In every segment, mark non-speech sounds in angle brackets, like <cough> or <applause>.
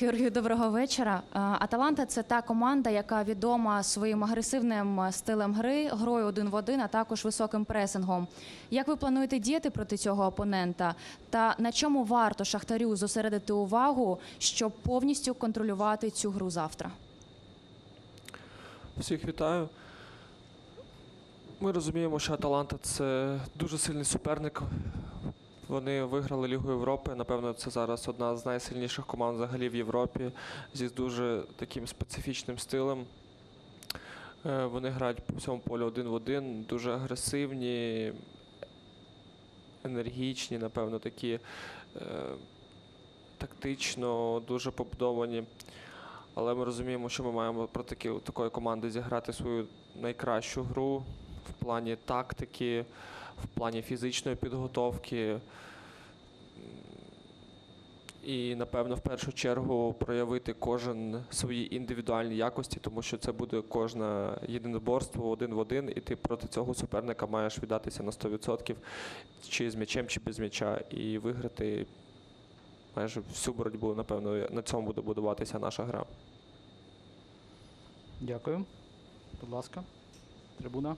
Георгію, доброго вечора. Е, Аталанта це та команда, яка відома своїм агресивним стилем гри, грою один в один, а також високим пресингом. Як ви плануєте діяти проти цього опонента? Та на чому варто Шахтарю зосередити увагу, щоб повністю контролювати цю гру завтра? Всіх вітаю. Ми розуміємо, що Аталанта це дуже сильний суперник. Вони виграли Лігу Європи. Напевно, це зараз одна з найсильніших команд взагалі в Європі зі дуже таким специфічним стилем. Е, Вони грають по всьому полю один в один, дуже агресивні, енергічні, напевно, такі е, тактично дуже побудовані. Але ми розуміємо, що ми маємо проти такі- такої команди зіграти свою найкращу гру в плані тактики, в плані фізичної підготовки. І, напевно, в першу чергу проявити кожен свої індивідуальні якості, тому що це буде кожне єдиноборство один в один, і ти проти цього суперника маєш віддатися на 100%, чи з м'ячем, чи без м'яча, і виграти майже всю боротьбу, напевно, на цьому буде будуватися наша гра. Дякую. Будь ласка, трибуна.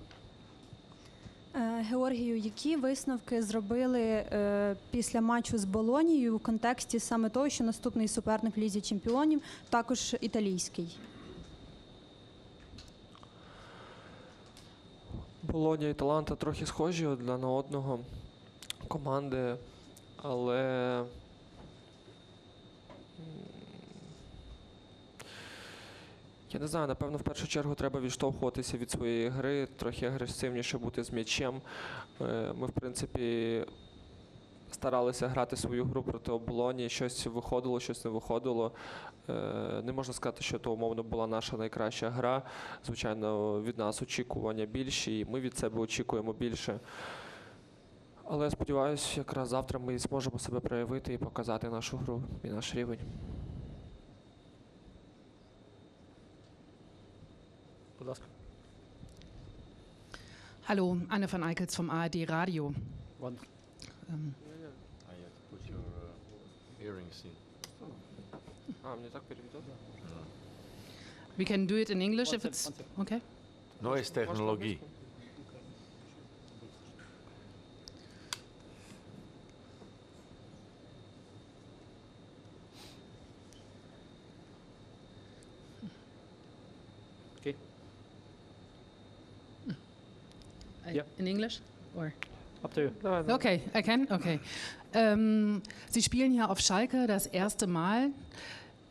Е, Георгію, які висновки зробили е, після матчу з Болонією в контексті саме того, що наступний суперник в Лізі Чемпіонів також італійський? Болонія і Таланта трохи схожі одна на одного команди, але я не знаю, напевно, в першу чергу треба відштовхуватися від своєї гри, трохи агресивніше бути з м'ячем. Е, Ми, в принципі, старалися грати свою гру проти оболоні, щось виходило, щось не виходило. Е, Не можна сказати, що то умовно була наша найкраща гра. Звичайно, від нас очікування більші, і ми від себе очікуємо більше. Але я сподіваюся, якраз завтра ми зможемо себе проявити і показати нашу гру і наш рівень. Будь ласка. Hallo, Anne van Eickels vom ARD Radio. Вон. Ähm, Ah, you have to put your uh, earrings in. А, мені так перевідати? we can do it in English One if sec, it's one sec. okay. Noise technologie. I, in English or? Up to you. No, no. Okay, I can. Okay. Ähm, Sie spielen hier auf Schalke das erste Mal.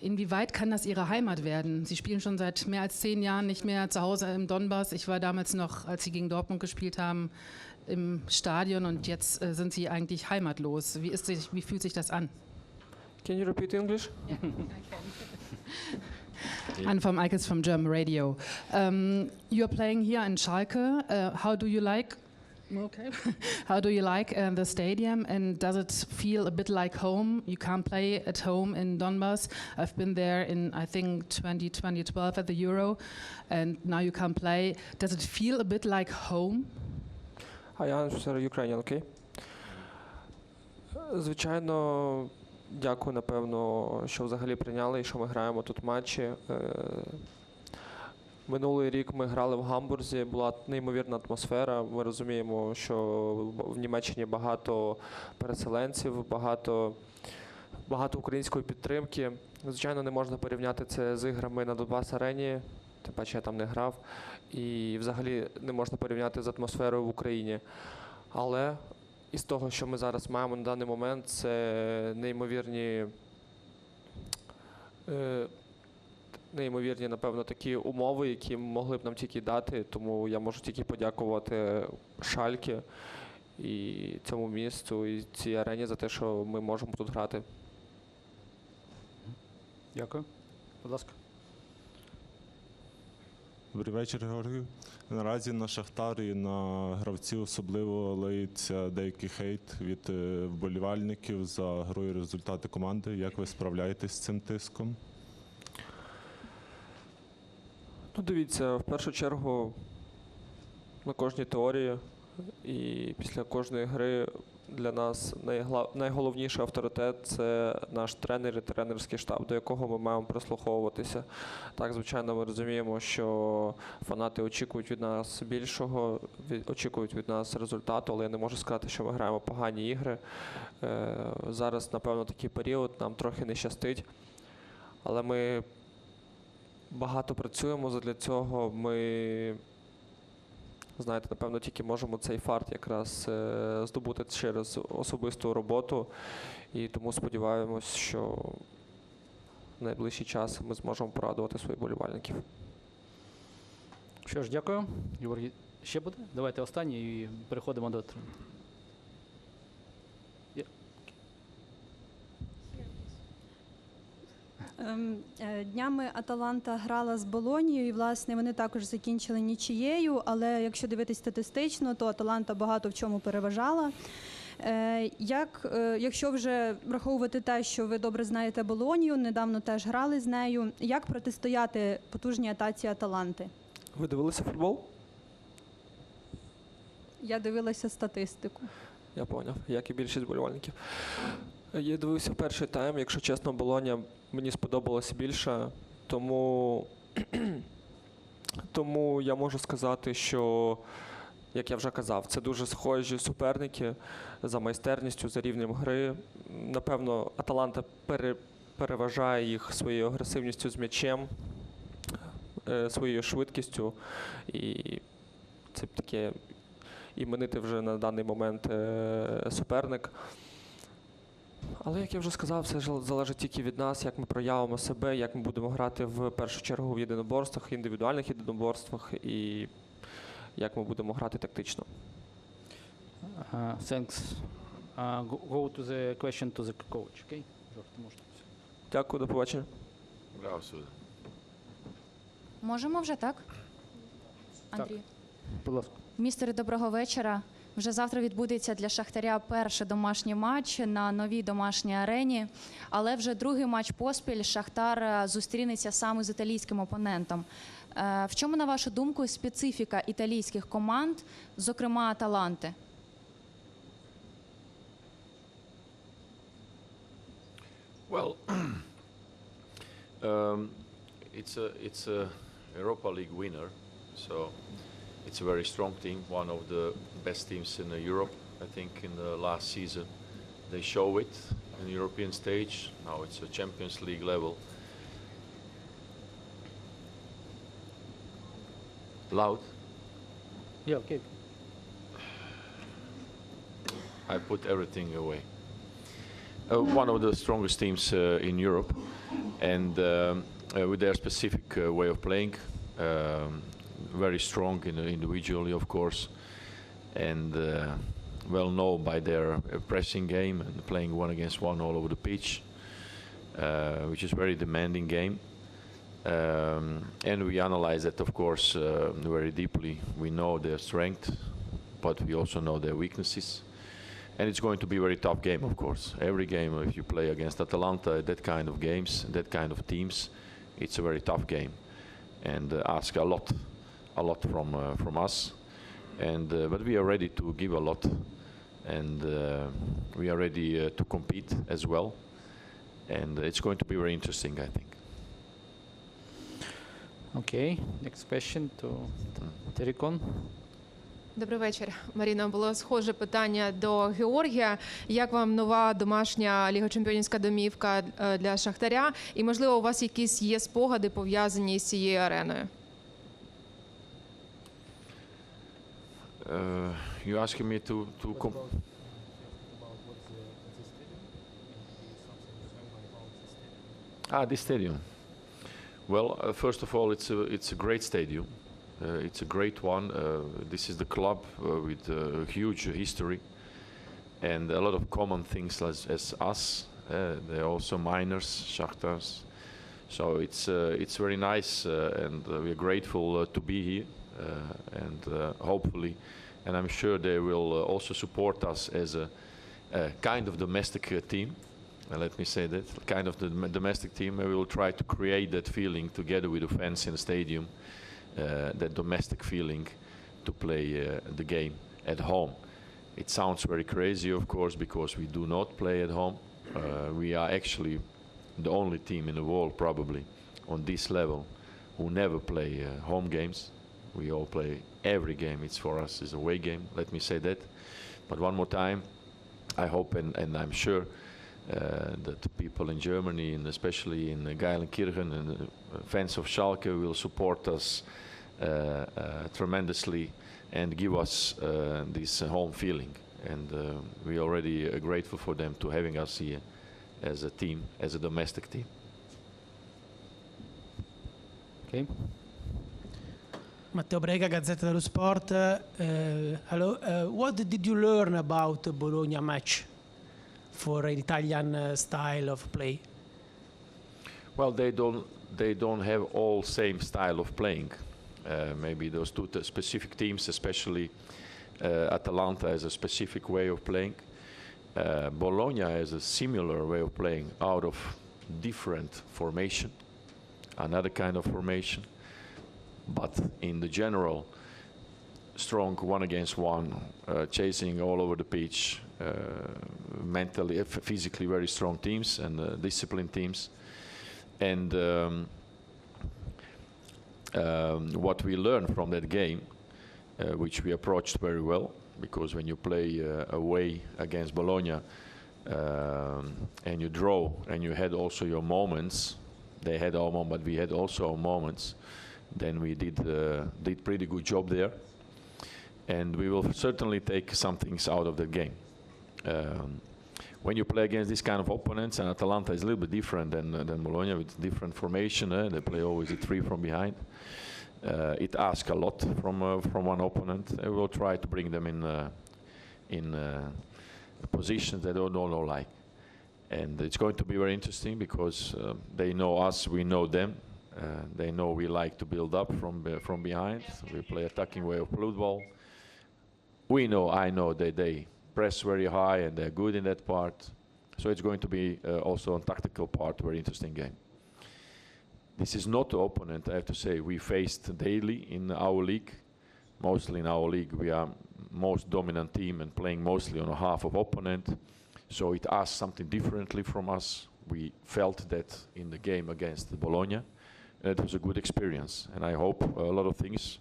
Inwieweit kann das Ihre Heimat werden? Sie spielen schon seit mehr als zehn Jahren nicht mehr zu Hause im Donbass. Ich war damals noch, als Sie gegen Dortmund gespielt haben, im Stadion und jetzt äh, sind Sie eigentlich heimatlos. Wie, ist sich, wie fühlt sich das an? Can you repeat English? Yeah, I can. <laughs> Anne from Eickels from German Radio. Um, you're playing here in Schalke. Uh, how do you like? Okay. <laughs> how do you like uh, the stadium? And does it feel a bit like home? You can't play at home in Donbass. I've been there in I think 20, 2012 at the Euro, and now you can't play. Does it feel a bit like home? I answer Ukrainian, окей? Звичайно, дякую, напевно, що взагалі прийняли і що ми граємо тут матчі. Е, Минулий рік ми грали в Гамбурзі, була неймовірна атмосфера. Ми розуміємо, що в Німеччині багато переселенців, багато, багато української підтримки. Звичайно, не можна порівняти це з іграми на Донбас арені, тим паче я там не грав. І взагалі не можна порівняти з атмосферою в Україні. Але із того, що ми зараз маємо на даний момент, це неймовірні. Е, Неймовірні, напевно, такі умови, які могли б нам тільки дати. Тому я можу тільки подякувати Шальки і цьому місту, і цій арені за те, що ми можемо тут грати. Дякую. Будь ласка. Добрий вечір, Георгію. Наразі на Шахтар і на гравців особливо лиється деякий хейт від е, вболівальників за гру і результати команди. Як ви справляєтесь з цим тиском? Ну, дивіться, в першу чергу на кожній теорії і після кожної гри для нас найголовніший авторитет це наш тренер і тренерський штаб, до якого ми маємо прислуховуватися. Так, звичайно, ми розуміємо, що фанати очікують від нас більшого, очікують від нас результату, але я не можу сказати, що ми граємо погані ігри. Е, Зараз, напевно, такий період, нам трохи не щастить. Але ми багато працюємо для цього. Ми, знаєте, напевно, тільки можемо цей фарт якраз е, здобути через особисту роботу. І тому сподіваємось, що в найближчий час ми зможемо порадувати своїх болівальників. Що ж, дякую. Георгій, ще буде? Давайте останній і переходимо до Днями Аталанта грала з Болонією, і власне вони також закінчили нічією. Але якщо дивитись статистично, то Аталанта багато в чому переважала. Е, Як, е, якщо вже враховувати те, що ви добре знаєте Болонію, недавно теж грали з нею, як протистояти потужній атаці Аталанти? Ви дивилися футбол? Я дивилася статистику. Я поняв, як і більшість болівальників. Я дивився перший тайм, якщо чесно, Болоня мені сподобалося більше, тому, <clears throat> тому я можу сказати, що, як я вже казав, це дуже схожі суперники за майстерністю, за рівнем гри. Напевно, Аталанта пере, переважає їх своєю агресивністю з м'ячем, е, своєю швидкістю. І це таке іменитий вже на даний момент е, суперник. Але як я вже сказав, все ж залежить тільки від нас, як ми проявимо себе, як ми будемо грати в першу чергу в єдиноборствах, індивідуальних єдиноборствах і як ми будемо грати тактично. Uh, thanks. Uh, go, to the question to the coach, okay? Дякую, до побачення. Bravo, Suda. Можемо вже так? Андрій. Будь ласка. Містери, доброго вечора. Вже завтра відбудеться для Шахтаря перший домашній матч на новій домашній арені. Але вже другий матч поспіль Шахтар е, зустрінеться саме з італійським опонентом. Е, В чому, на вашу думку, специфіка італійських команд, зокрема Аталанти? Well, <clears throat> um, it's a it's a Europa League winner, so it's a very strong team, one of the best teams in uh, Europe. I think in the last season they show it in the European stage. Now it's a Champions League level. Loud. Yeah, okay. I put everything away. Uh, one of the strongest teams uh, in Europe, and um, uh, with their specific uh, way of playing, um, very strong in, individually, of course, and uh, well known by their uh, pressing game and playing one against one all over the pitch, uh, which is very demanding game. Um, and we analyze that, of course, uh, very deeply. We know their strength, but we also know their weaknesses. And it's going to be a very tough game, of course. Every game, if you play against Atalanta, that kind of games, that kind of teams, it's a very tough game, and uh, ask a lot, a lot from uh, from us. And uh, but we are ready to give a lot, and uh, we are ready uh, to compete as well. And it's going to be very interesting, I think. Okay, next question to Terikon. Добрий вечір, Маріна. Було схоже питання до Георгія. Як вам нова домашня Ліга Чемпіонівська домівка е, для Шахтаря? І можливо, у вас якісь є спогади пов'язані з цією ареною? Uh, you asking me to to comp- Ah, this stadium. Well, uh, first of all, it's a it's a great stadium. Uh, it's a great one. Uh, this is the club uh, with uh, a huge history and a lot of common things as, as us. Uh, they're also miners, Shakhtars. So it's uh, it's very nice, uh, and we're grateful uh, to be here, and uh, hopefully, and I'm sure they will uh, also support us as a, a kind of domestic uh, team. Uh, let me say that kind of the dom- domestic team. We will try to create that feeling together with the fans in the stadium, uh, that domestic feeling to play uh, the game at home. It sounds very crazy, of course, because we do not play at home. Uh, we are actually the only team in the world, probably, on this level, who never play uh, home games. We all play every game. It's for us is a away game. Let me say that. But one more time, I hope and, and I'm sure uh, that people in Germany and especially in Geilenkirchen and uh, fans of Schalke will support us uh, uh, tremendously and give us uh, this home feeling. And we already are grateful for them to having us here as a team, as a domestic team. Okay. Matteo Brega, Gazzetta dello Sport. Uh, hello. Uh, what did you learn about the Bologna match for an Italian uh, style of play? Well, they don't they don't have all same style of playing. Uh, maybe those two specific teams, especially uh, Atalanta, has a specific way of playing. Uh, Bologna has a similar way of playing out of different formation, another kind of formation, but in the general, strong one against one, uh, chasing all over the pitch, uh, mentally, physically very strong teams and uh, disciplined teams. And um, um, what we learned from that game, uh, which we approached very well, because when you play uh, away against Bologna um, and you draw and you had also your moments, they had our moment, but we had also our moments. Then we did uh, did pretty good job there, and we will certainly take some things out of the game. Um, when you play against this kind of opponents, and Atalanta is a little bit different than, than Bologna with different formation, eh? they play always a three from behind. Uh, it asks a lot from uh, from one opponent. And we will try to bring them in uh, in uh, positions they don't know like, and it's going to be very interesting because uh, they know us, we know them. Uh, they know we like to build up from from behind. We play attacking way of football. We know, I know that they press very high and they're good in that part. So it's going to be uh, also on tactical part, very interesting game. This is not the opponent, I have to say, we faced daily in our league. Mostly in our league, we are most dominant team and playing mostly on a half of opponent. So it asked something differently from us. We felt that in the game against Bologna. It was a good experience, and I hope a lot of things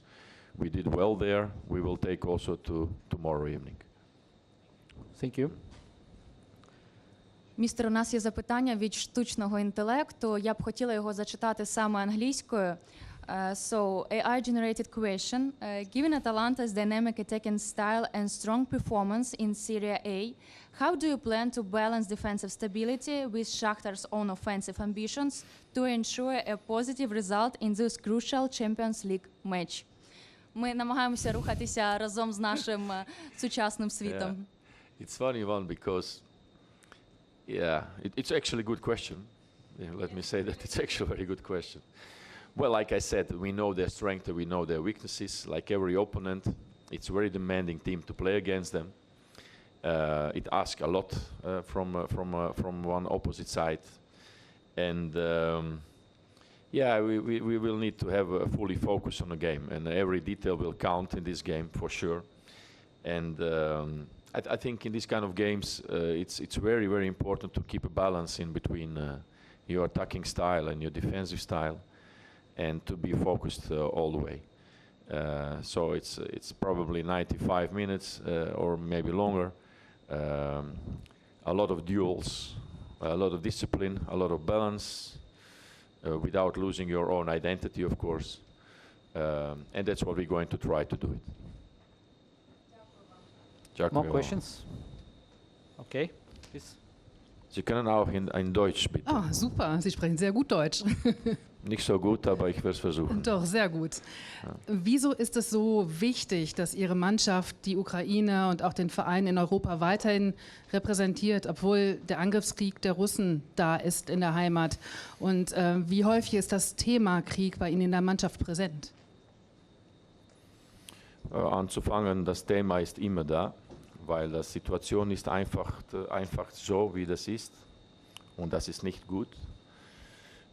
we did well there. We will take also to tomorrow evening. Thank you. Містер, у нас є запитання від штучного інтелекту. Я б хотіла його зачитати саме англійською. Uh, so, AI-generated question. Uh, given Atalanta's dynamic attacking style and strong performance in Serie A, how do you plan to balance defensive stability with Shakhtar's own offensive ambitions to ensure a positive result in this crucial Champions League match? Ми намагаємося рухатися разом з нашим е, сучасним світом. It's funny one because, yeah, it, it's actually a good question. Yeah, let me say that it's actually a very good question. Well, like I said, we know their strength, and we know their weaknesses. Like every opponent, it's a very demanding team to play against them. Uh, it asks a lot uh, from uh, from uh, from one opposite side, and um, yeah, we, we, we will need to have a fully focus on the game, and every detail will count in this game for sure. And um, I, th- I think in these kind of games, uh, it's it's very very important to keep a balance in between uh, your attacking style and your defensive style, and to be focused uh, all the way. Uh, so it's it's probably 95 minutes uh, or maybe longer. Um, a lot of duels, a lot of discipline, a lot of balance, uh, without losing your own identity, of course. Um, and that's what we're going to try to do it. More Giacomo. questions? Okay, please. Sie können auch in, in Deutsch bitte. Ah, super. Sie sprechen sehr gut Deutsch. <laughs> Nicht so gut, aber ich werde es versuchen. Doch, sehr gut. Wieso ist es so wichtig, dass Ihre Mannschaft die Ukraine und auch den Verein in Europa weiterhin repräsentiert, obwohl der Angriffskrieg der Russen da ist in der Heimat? Und äh, wie häufig ist das Thema Krieg bei Ihnen in der Mannschaft präsent? Äh, anzufangen, das Thema ist immer da, weil die Situation ist einfach, äh, einfach so, wie das ist. Und das ist nicht gut.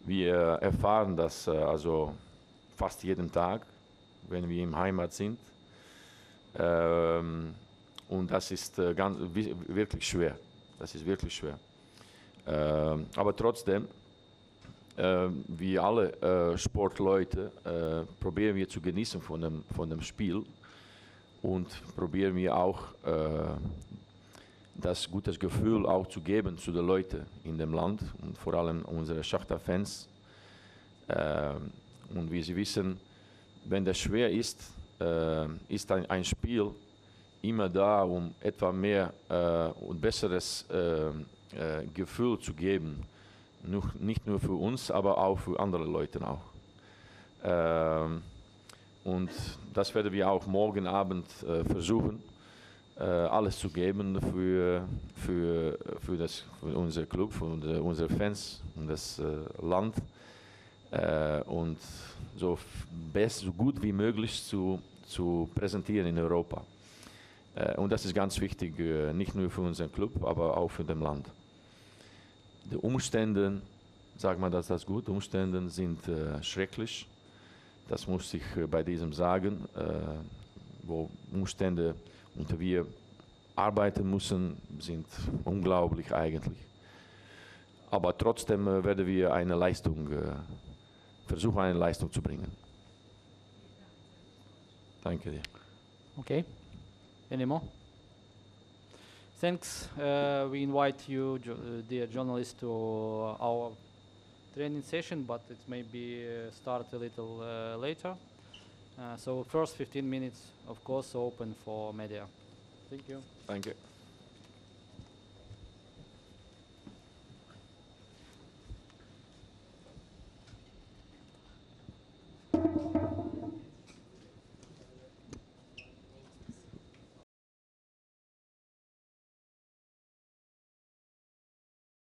Wir erfahren das äh, also fast jeden Tag, wenn wir im Heimat sind. Ähm, Und das ist äh, ganz, wi- wirklich schwer. Das ist wirklich schwer. Ähm, aber trotzdem, äh, wie alle äh, Sportleute, probieren wir zu genießen von dem, von dem Spiel und probieren wir auch das gutes Gefühl auch zu geben zu den Leuten in dem Land und vor allem unsere Schachterfans. Ähm, und wie Sie wissen, wenn das schwer ist, äh, ist ein, ein Spiel immer da, um etwa mehr äh, und besseres äh, äh, Gefühl zu geben. Nur, nicht nur für uns, aber auch für andere Leute auch. Ähm, und das werden wir auch morgen Abend äh, versuchen, äh, alles zu geben für, für, für, das, für unser Club, für unsere, unsere Fans und das äh, Land. Äh, und so best, so gut wie möglich zu, zu präsentieren in Europa. Äh, und das ist ganz wichtig, äh, nicht nur für unseren Club, aber auch für das Land. Die Umstände, sag mal, dass das gut, Umstände sind äh, schrecklich. Das muss ich äh, bei diesem sagen, äh, wo Umstände, unter wir arbeiten müssen, sind unglaublich eigentlich. Aber trotzdem äh, werden wir eine Leistung, äh, versuchen eine Leistung zu bringen. Danke dir. Okay. Any more? Thanks. Uh, we invite you, jo- uh, dear journalists, to our training session, but it may be uh, start a little uh, later. Uh, so first 15 minutes, of course, open for media. Thank you. Danke.